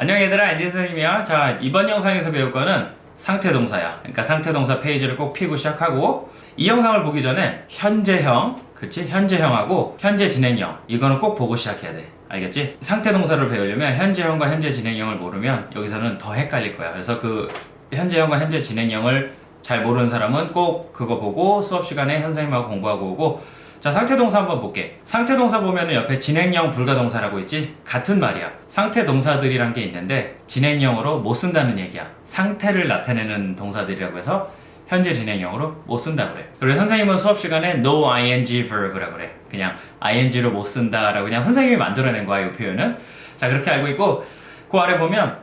안녕 얘들아. 앤디 선생님이야 자 이번 영상에서 배울 거는 상태 동사야. 그러니까 상태 동사 페이지를 꼭 피고 시작하고 이 영상을 보기 전에 현재형 그치? 현재형하고 현재 진행형. 이거는 꼭 보고 시작해야 돼. 알겠지? 상태 동사를 배우려면 현재형과 현재 진행형을 모르면 여기서는 더 헷갈릴 거야. 그래서 그 현재형과 현재 진행형을 잘 모르는 사람은 꼭 그거 보고 수업 시간에 선생님하고 공부하고 오고 자 상태 동사 한번 볼게. 상태 동사 보면은 옆에 진행형 불가 동사라고 있지? 같은 말이야. 상태 동사들이란 게 있는데 진행형으로 못 쓴다는 얘기야. 상태를 나타내는 동사들이라고 해서 현재 진행형으로 못 쓴다 그래. 그리고 선생님은 수업 시간에 no ing verb라 그래. 그냥 ing로 못 쓴다라고 그냥 선생님이 만들어낸 거야 이 표현은. 자 그렇게 알고 있고 그 아래 보면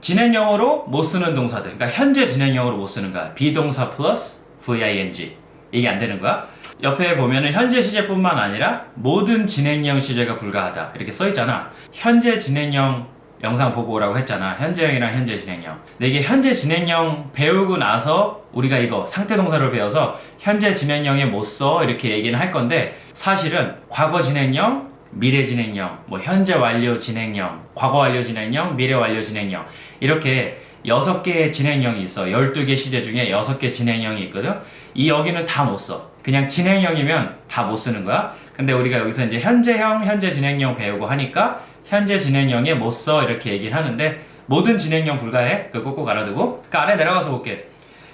진행형으로 못 쓰는 동사들. 그러니까 현재 진행형으로 못 쓰는 거야. 비동사 플러스 ving 이게 안 되는 거야 옆에 보면은 현재 시제뿐만 아니라 모든 진행형 시제가 불가하다 이렇게 써 있잖아 현재 진행형 영상 보고 오라고 했잖아 현재형이랑 현재 진행형 근데 이게 현재 진행형 배우고 나서 우리가 이거 상태 동사를 배워서 현재 진행형에 못 써 이렇게 얘기는 할 건데 사실은 과거 진행형 미래 진행형, 뭐 현재 완료 진행형, 과거 완료 진행형, 미래 완료 진행형 이렇게 여섯 개의 진행형이 있어. 12개 시제 중에 여섯 개 진행형이 있거든. 이 여기는 다 못 써. 그냥 진행형이면 다 못 쓰는 거야. 근데 우리가 여기서 이제 현재형, 현재 진행형 배우고 하니까 현재 진행형에 못 써 이렇게 얘기를 하는데 모든 진행형 불가해. 그거 꼭 알아두고. 그 아래 내려가서 볼게.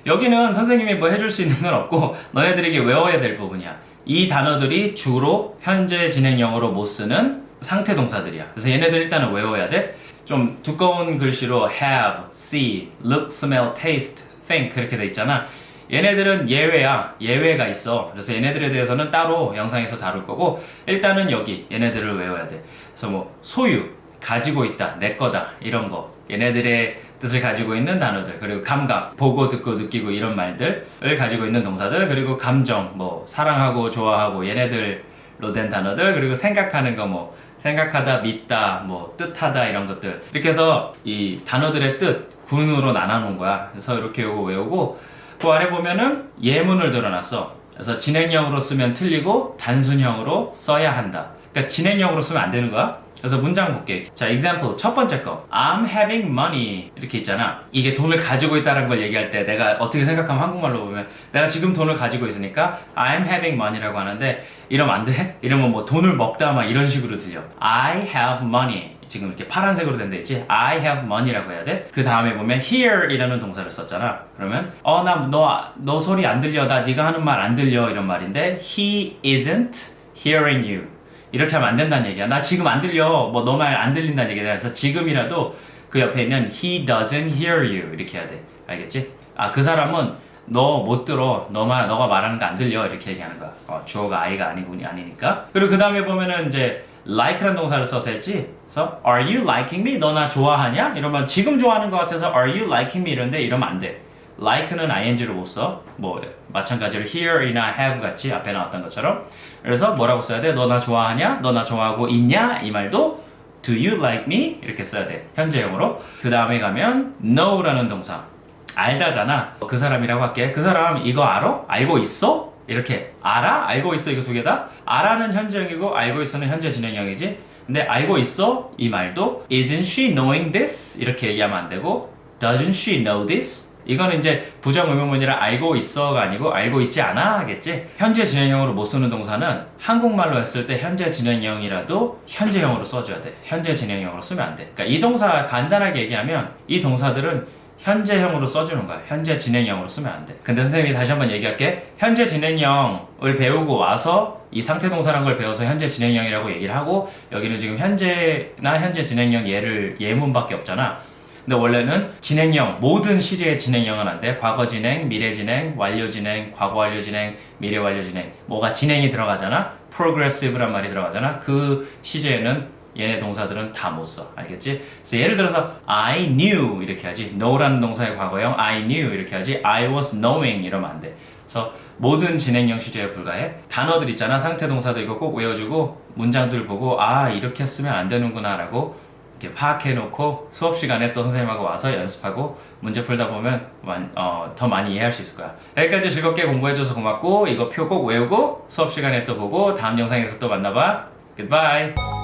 여기는 선생님이 뭐 해줄 수 있는 건 없고 너네들에게 외워야 될 부분이야. 이 단어들이 주로 현재 진행형으로 못 쓰는 상태 동사들이야. 그래서 얘네들 일단은 외워야 돼. 좀 두꺼운 글씨로 have, see, look, smell, taste, think 그렇게 돼 있잖아. 얘네들은 예외야. 예외가 있어. 그래서 얘네들에 대해서는 따로 영상에서 다룰 거고 일단은 여기 얘네들을 외워야 돼. 그래서 뭐 소유, 가지고 있다, 내 거다 이런 거. 얘네들의 뜻을 가지고 있는 단어들 그리고 감각 보고 듣고 느끼고 이런 말들을 가지고 있는 동사들 그리고 감정 뭐 사랑하고 좋아하고 얘네들로 된 단어들 그리고 생각하는 거뭐 생각하다 믿다 뭐 뜻하다 이런 것들 이렇게 해서 이 단어들의 뜻 군으로 나눠 놓은 거야 그래서 이렇게 요거 외우고 그 아래 보면은 예문을 들어놨어. 그래서 진행형으로 쓰면 틀리고 단순형으로 써야 한다 그러니까 진행형으로 쓰면 안 되는 거야 그래서 문장 볼게. 자, example 첫 번째 거. I'm having money 이렇게 있잖아. 이게 돈을 가지고 있다는 걸 얘기할 때 내가 어떻게 생각하면 한국말로 보면 내가 지금 돈을 가지고 있으니까 I'm having money라고 하는데 이러면 안 돼? 이러면 뭐 돈을 먹다 막 이런 식으로 들려. I have money. 지금 이렇게 파란색으로 된 데 있지? I have money라고 해야 돼. 그 다음에 보면 hear이라는 동사를 썼잖아. 그러면 어나너너 소리 안 들려. 나 네가 하는 말 안 들려 이런 말인데 he isn't hearing you. 이렇게 하면 안 된다는 얘기야. 나 지금 안 들려. 뭐 너 말 안 들린다는 얘기야. 그래서 지금이라도 그 옆에 있는 he doesn't hear you 이렇게 해야 돼. 알겠지? 아 그 사람은 너 못 들어. 너만 너가 말하는 거 안 들려. 이렇게 얘기하는 거야. 어, 주어가 아이가 아니고 아니니까. 그리고 그 다음에 보면은 이제 like라는 동사를 써서 했지. 그래서 are you liking me? 너 나 좋아하냐? 이러면 지금 좋아하는 것 같아서 are you liking me? 이런데 이러면 안 돼. Like는 ing로 못 써. 뭐 마찬가지로 here이나 have 같이 앞에 나왔던 것처럼. 그래서 뭐라고 써야 돼? 너 나 좋아하냐? 너 나 좋아하고 있냐? 이 말도 do you like me? 이렇게 써야 돼. 현재형으로. 그 다음에 가면 know라는 동사. 알다잖아. 그 사람이라고 할게. 그 사람 이거 알아? 알고 있어? 이렇게 알아? 알고 있어? 이거 두 개다? 알아는 현재형이고 알고 있어는 현재 진행형이지. 근데 알고 있어? 이 말도 isn't she knowing this? 이렇게 얘기하면 안 되고 doesn't she know this? 이거는 이제 부정 의문문이라 알고 있어가 아니고 알고 있지 않아 하겠지. 현재 진행형으로 못 쓰는 동사는 한국말로 했을 때 현재 진행형이라도 현재형으로 써줘야 돼. 현재 진행형으로 쓰면 안 돼. 그러니까 이 동사 간단하게 얘기하면 이 동사들은 현재형으로 써주는 거야. 현재 진행형으로 쓰면 안 돼. 근데 선생님이 다시 한번 얘기할게. 현재 진행형을 배우고 와서 이 상태 동사란 걸 배워서 현재 진행형이라고 얘기를 하고 여기는 지금 현재나 현재 진행형 예를 예문밖에 없잖아. 근데 원래는 진행형 모든 시리의 진행형은 안 돼. 과거 진행, 미래 진행, 완료 진행, 과거 완료 진행, 미래 완료 진행. 뭐가 진행이 들어가잖아. progressive란 말이 들어가잖아. 그 시제에는 얘네 동사들은 다 못 써. 알겠지? 그래서 예를 들어서 I knew 이렇게 하지. know라는 동사의 과거형 I knew 이렇게 하지. I was knowing 이러면 안 돼. 그래서 모든 진행형 시제에 불과해. 단어들 있잖아. 상태 동사도 이거 꼭 외워주고 문장들 보고 아 이렇게 쓰면 안 되는구나라고 이렇게 파악해놓고 수업 시간에 또 선생님하고 와서 연습하고 문제 풀다 보면 완- 어, 더 많이 이해할 수 있을 거야. 여기까지 즐겁게 공부해줘서 고맙고 이거 표 꼭 외우고 수업 시간에 또 보고 다음 영상에서 또 만나봐. Goodbye.